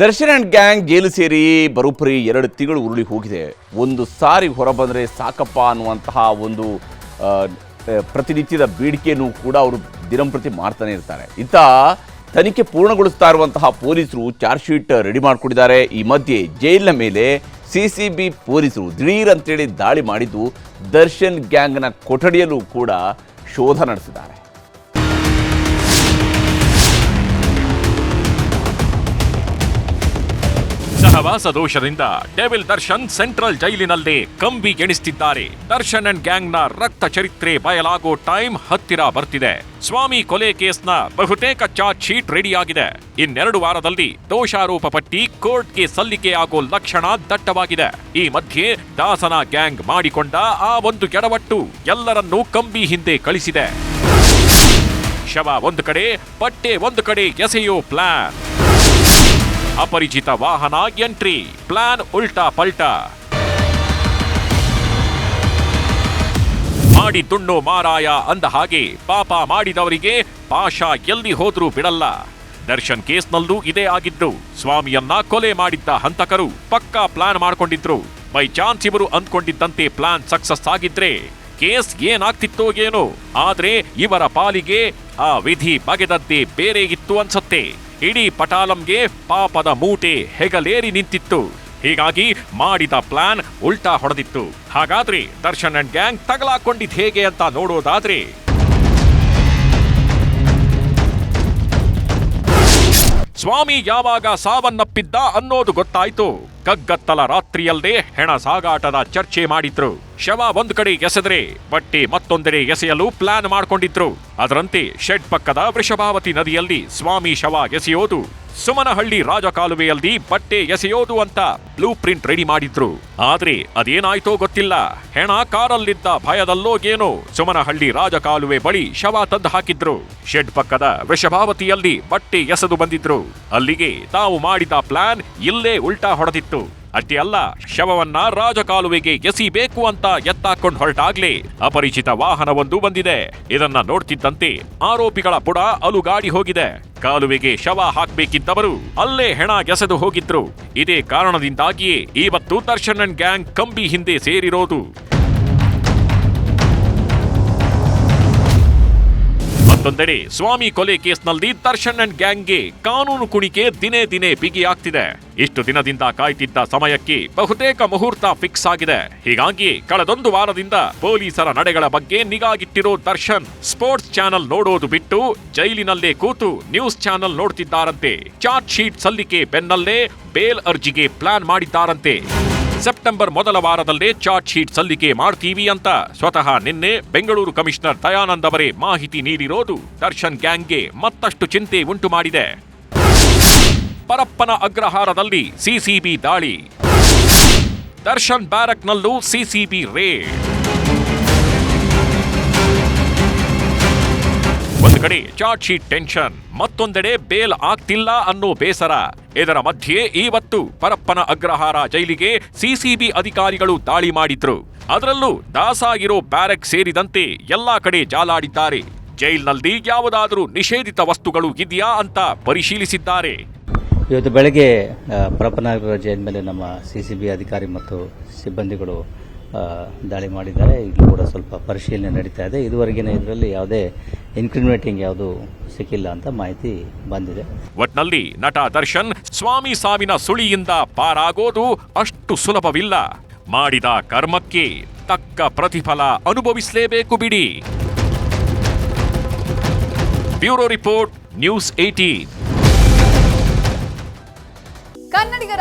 Darshan and gang ಜೈಲು ಸೇರಿ ಬರೋಬ್ಬರಿ ಎರಡು ತಿಂಗಳು ಉರುಳಿ ಹೋಗಿದೆ. ಒಂದು ಸಾರಿ ಹೊರಬಂದರೆ ಸಾಕಪ್ಪ ಅನ್ನುವಂತಹ ಒಂದು ಪ್ರತಿನಿತ್ಯದ ಬೇಡಿಕೆಯನ್ನು ಕೂಡ ಅವರು ದಿನಂಪ್ರತಿ ಮಾಡ್ತಾನೆ ಇರ್ತಾರೆ. ಇಂಥ ತನಿಖೆ ಪೂರ್ಣಗೊಳಿಸ್ತಾ ಇರುವಂತಹ ಪೊಲೀಸರು ಚಾರ್ಜ್ ಶೀಟ್ ರೆಡಿ ಮಾಡಿಕೊಂಡಿದ್ದಾರೆ. ಈ ಮಧ್ಯೆ ಜೈಲಿನ ಮೇಲೆ ಸಿ ಸಿ ಬಿ ಪೊಲೀಸರು ದಿಢೀರ್ ಅಂತೇಳಿ ದಾಳಿ ಮಾಡಿದ್ದು ದರ್ಶನ್ ಗ್ಯಾಂಗ್ನ ಕೊಠಡಿಯಲ್ಲೂ ಕೂಡ ಶೋಧ ನಡೆಸಿದ್ದಾರೆ. ಸಹವಾಸ ದೋಷದಿಂದ ಡೆವಿಲ್ ದರ್ಶನ್ ಸೆಂಟ್ರಲ್ ಜೈಲಿನಲ್ಲಿ ಕಂಬಿ ಎಣಿಸ್ತಿದ್ದಾರೆ. ದರ್ಶನ್ ಅಂಡ್ ಗ್ಯಾಂಗ್ನ ರಕ್ತ ಚರಿತ್ರೆ ಬಯಲಾಗೋ ಟೈಮ್ ಹತ್ತಿರ ಬರ್ತಿದೆ. ಸ್ವಾಮಿ ಕೊಲೆ ಕೇಸ್ನ ಬಹುತೇಕ ಚಾರ್ಜ್ ಶೀಟ್ ರೆಡಿಯಾಗಿದೆ. ಇನ್ನೆರಡು ವಾರದಲ್ಲಿ ದೋಷಾರೋಪ ಪಟ್ಟಿ ಕೋರ್ಟ್ಗೆ ಸಲ್ಲಿಕೆಯಾಗೋ ಲಕ್ಷಣ ದಟ್ಟವಾಗಿದೆ. ಈ ಮಧ್ಯೆ ದಾಸನ ಗ್ಯಾಂಗ್ ಮಾಡಿಕೊಂಡ ಆ ಒಂದು ಎಡವಟ್ಟು ಎಲ್ಲರನ್ನೂ ಕಂಬಿ ಹಿಂದೆ ಕಳಿಸಿದೆ. ಶವ ಒಂದು ಕಡೆ, ಬಟ್ಟೆ ಒಂದು ಕಡೆ ಎಸೆಯೋ ಪ್ಲಾನ್. ಅಪರಿಚಿತ ವಾಹನ ಎಂಟ್ರಿ. ಪ್ಲಾನ್ ಉಲ್ಟಾ ಪಲ್ಟಾ. ಮಾಡಿ ತುಣ್ಣು ಮಾರಾಯ ಅಂದ ಹಾಗೆ ಪಾಪ ಮಾಡಿದವರಿಗೆ ಪಾಶ ಎಲ್ಲಿ ಹೋದ್ರೂ ಬಿಡಲ್ಲ. ದರ್ಶನ್ ಕೇಸ್ನಲ್ಲೂ ಇದೇ ಆಗಿದ್ದು, ಸ್ವಾಮಿಯನ್ನ ಕೊಲೆ ಮಾಡಿದ್ದ ಹಂತಕರು ಪಕ್ಕಾ ಪ್ಲಾನ್ ಮಾಡ್ಕೊಂಡಿದ್ರು. ಬೈ ಚಾನ್ಸ್ ಇವರು ಅಂದ್ಕೊಂಡಿದ್ದಂತೆ ಪ್ಲಾನ್ ಸಕ್ಸಸ್ ಆಗಿದ್ರೆ ಕೇಸ್ ಏನಾಗ್ತಿತ್ತೋ ಏನೋ, ಆದ್ರೆ ಇವರ ಪಾಲಿಗೆ ಆ ವಿಧಿ ಬಗೆದದ್ದೇ ಬೇರೆ ಇತ್ತು ಅನ್ಸತ್ತೆ. ಇಡೀ ಪಟಾಲಂಗೆ ಪಾಪದ ಮೂಟೆ ಹೆಗಲೇರಿ ನಿಂತಿತ್ತು. ಹೀಗಾಗಿ ಮಾಡಿದ ಪ್ಲಾನ್ ಉಲ್ಟಾ ಹೊಡೆದಿತ್ತು. ಹಾಗಾದ್ರೆ ದರ್ಶನ್ ಅಂಡ್ ಗ್ಯಾಂಗ್ ತಗಲಾಕೊಂಡಿದ್ ಹೇಗೆ ಅಂತ ನೋಡೋದಾದ್ರೆ ಸ್ವಾಮಿ ಯಾವಾಗ ಸಾವನ್ನಪ್ಪಿದ್ದ ಅನ್ನೋದು ಗೊತ್ತಾಯ್ತು. ಕಗ್ಗತ್ತಲ ರಾತ್ರಿಯಲ್ಲದೆ ಹೆಣ ಸಾಗಾಟದ ಚರ್ಚೆ ಮಾಡಿದ್ರು. ಶವ ಒಂದ್ ಕಡೆ ಎಸೆದ್ರೆ ಬಟ್ಟೆ ಮತ್ತೊಂದೆಡೆ ಎಸೆಯಲು ಪ್ಲಾನ್ ಮಾಡ್ಕೊಂಡಿದ್ರು. ಅದರಂತೆ ಶೆಡ್ ಪಕ್ಕದ ವೃಷಭಾವತಿ ನದಿಯಲ್ಲಿ ಸ್ವಾಮಿ ಶವ ಎಸೆಯೋದು ಸುಮನಹಳ್ಳಿ ರಾಜಕಾಲುವೆಯಲ್ಲಿ ಬಟ್ಟೆ ಎಸೆಯೋದು ಅಂತ ಬ್ಲೂ ಪ್ರಿಂಟ್ ರೆಡಿ ಮಾಡಿದ್ರು. ಆದ್ರೆ ಅದೇನಾಯ್ತೋ ಗೊತ್ತಿಲ್ಲ. ಹೆಣ ಕಾರಲ್ಲಿದ್ದ ಭಯದಲ್ಲೋ ಏನೋ ಸುಮನಹಳ್ಳಿ ರಾಜಕಾಲುವೆ ಬಳಿ ಶವ ತಂದು ಹಾಕಿದ್ರು. ಶೆಡ್ ಪಕ್ಕದ ವೃಷಭಾವತಿಯಲ್ಲಿ ಬಟ್ಟೆ ಎಸೆದು ಬಂದಿದ್ರು. ಅಲ್ಲಿಗೆ ತಾವು ಮಾಡಿದ ಪ್ಲಾನ್ ಇಲ್ಲೇ ಉಲ್ಟಾ ಹೊಡೆದಿತ್ತು. ಅಷ್ಟೇ ಅಲ್ಲ, ಶವವನ್ನ ರಾಜಕಾಲುವೆಗೆ ಎಸಿಬೇಕು ಅಂತ ಎತ್ತಾಕೊಂಡು ಹೊರಟಾಗ್ಲೇ ಅಪರಿಚಿತ ವಾಹನವೊಂದು ಬಂದಿದೆ. ಇದನ್ನ ನೋಡ್ತಿದ್ದಂತೆ ಆರೋಪಿಗಳ ಪುಡ ಅಲುಗಾಡಿ ಹೋಗಿದೆ. ಕಾಲುವೆಗೆ ಶವ ಹಾಕ್ಬೇಕಿದ್ದವರು ಅಲ್ಲೇ ಹೆಣ ಎಸೆದು ಹೋಗಿದ್ರು. ಇದೇ ಕಾರಣದಿಂದಾಗಿಯೇ ಇವತ್ತು ದರ್ಶನನ್ ಗ್ಯಾಂಗ್ ಕಂಬಿ ಹಿಂದೆ ಸೇರಿರೋದು. ಮತ್ತೊಂದೆಡೆ, ಸ್ವಾಮಿ ಕೊಲೆ ಕೇಸ್ನಲ್ಲಿ ದರ್ಶನ್ ಅಂಡ್ ಗ್ಯಾಂಗ್ಗೆ ಕಾನೂನು ಕುಣಿಕೆ ದಿನೇ ದಿನೇ ಬಿಗಿಯಾಗ್ತಿದೆ. ಇಷ್ಟು ದಿನದಿಂದ ಕಾಯ್ತಿದ್ದ ಸಮಯಕ್ಕೆ ಬಹುತೇಕ ಮುಹೂರ್ತ ಫಿಕ್ಸ್ ಆಗಿದೆ. ಹೀಗಾಗಿ ಕಳೆದೊಂದು ವಾರದಿಂದ ಪೊಲೀಸರ ನಡೆಗಳ ಬಗ್ಗೆ ನಿಗಾಗಿಟ್ಟಿರೋ ದರ್ಶನ್ ಸ್ಪೋರ್ಟ್ಸ್ ಚಾನೆಲ್ ನೋಡೋದು ಬಿಟ್ಟು ಜೈಲಿನಲ್ಲೇ ಕೂತು ನ್ಯೂಸ್ ಚಾನೆಲ್ ನೋಡ್ತಿದ್ದಾರಂತೆ. ಚಾರ್ಜ್ ಶೀಟ್ ಸಲ್ಲಿಕೆ ಬೆನ್ನಲ್ಲೇ ಬೇಲ್ ಅರ್ಜಿಗೆ ಪ್ಲಾನ್ ಮಾಡಿದ್ದಾರಂತೆ. ಸೆಪ್ಟೆಂಬರ್ ಮೊದಲ ವಾರದಲ್ಲೇ ಚಾರ್ಜ್ ಶೀಟ್ ಸಲ್ಲಿಕೆ ಮಾಡ್ತೀವಿ ಅಂತ. ಸ್ವತಃ ನಿನ್ನೆ ಬೆಂಗಳೂರು ಕಮಿಷನರ್ ದಯಾನಂದ್ ಅವರೇ ಮಾಹಿತಿ ನೀಡಿರೋದು. ದರ್ಶನ್ ಗ್ಯಾಂಗ್ಗೆ ಮತ್ತಷ್ಟು ಚಿಂತೆ ಉಂಟು ಮಾಡಿದೆ. ಪರಪ್ಪನ ಅಗ್ರಹಾರದಲ್ಲಿ ಸಿಸಿಬಿ ದಾಳಿ. ದರ್ಶನ್ ಬ್ಯಾರಕ್ನಲ್ಲೂ ಸಿಸಿಬಿ ರೇಡ್. ಒಂದು ಕಡೆ ಚಾರ್ಜ್ ಶೀಟ್ ಟೆನ್ಷನ್, ಮತ್ತೊಂದೆಡೆ ಬೇಲ್ ಆಗ್ತಿಲ್ಲ ಅನ್ನೋ ಬೇಸರ. ಇದರ ಮಧ್ಯೆ ಇವತ್ತು ಪರಪ್ಪನ ಅಗ್ರಹಾರ ಜೈಲಿಗೆ ಸಿಸಿಬಿ ಅಧಿಕಾರಿಗಳು ದಾಳಿ ಮಾಡಿದ್ರು. ಅದರಲ್ಲೂ ದಾಸಾಗಿರೋ ಬ್ಯಾರಕ್ ಸೇರಿದಂತೆ ಎಲ್ಲಾ ಕಡೆ ಜಾಲಾಡಿದ್ದಾರೆ. ಜೈಲ್ನಲ್ಲಿ ಯಾವುದಾದರೂ ನಿಷೇಧಿತ ವಸ್ತುಗಳು ಇದೆಯಾ ಅಂತ ಪರಿಶೀಲಿಸಿದ್ದಾರೆ. ಇವತ್ತು ಬೆಳಗ್ಗೆ ಪರಪ್ಪನ ಪರಪ್ಪನಗರ ಜೈಲ್ ಮೇಲೆ ನಮ್ಮ ಸಿ ಅಧಿಕಾರಿ ಮತ್ತು ಸಿಬ್ಬಂದಿಗಳು ದಾಳಿ ಮಾಡಿದ್ದಾರೆ. ಈಗಲೂ ಕೂಡ ಸ್ವಲ್ಪ ಪರಿಶೀಲನೆ ನಡೀತಾ ಇದೆ. ಇದುವರೆಗಿನ ಇದರಲ್ಲಿ ಯಾವುದೇ ಇನ್ಕ್ರಿಮಿನೇಟಿಂಗ್ ಯಾವುದು ಸಿಕ್ಕಿಲ್ಲ ಅಂತ ಮಾಹಿತಿ ಬಂದಿದೆ. ಒಟ್ನಲ್ಲಿ ನಟ ದರ್ಶನ್ ಸ್ವಾಮಿ ಸಾವಿನ ಸುಳಿಯಿಂದ ಪಾರಾಗೋದು ಅಷ್ಟು ಸುಲಭವಿಲ್ಲ. ಮಾಡಿದ ಕರ್ಮಕ್ಕೆ ತಕ್ಕ ಪ್ರತಿಫಲ ಅನುಭವಿಸಲೇಬೇಕು ಬಿಡಿ. Bureau report, news eighteen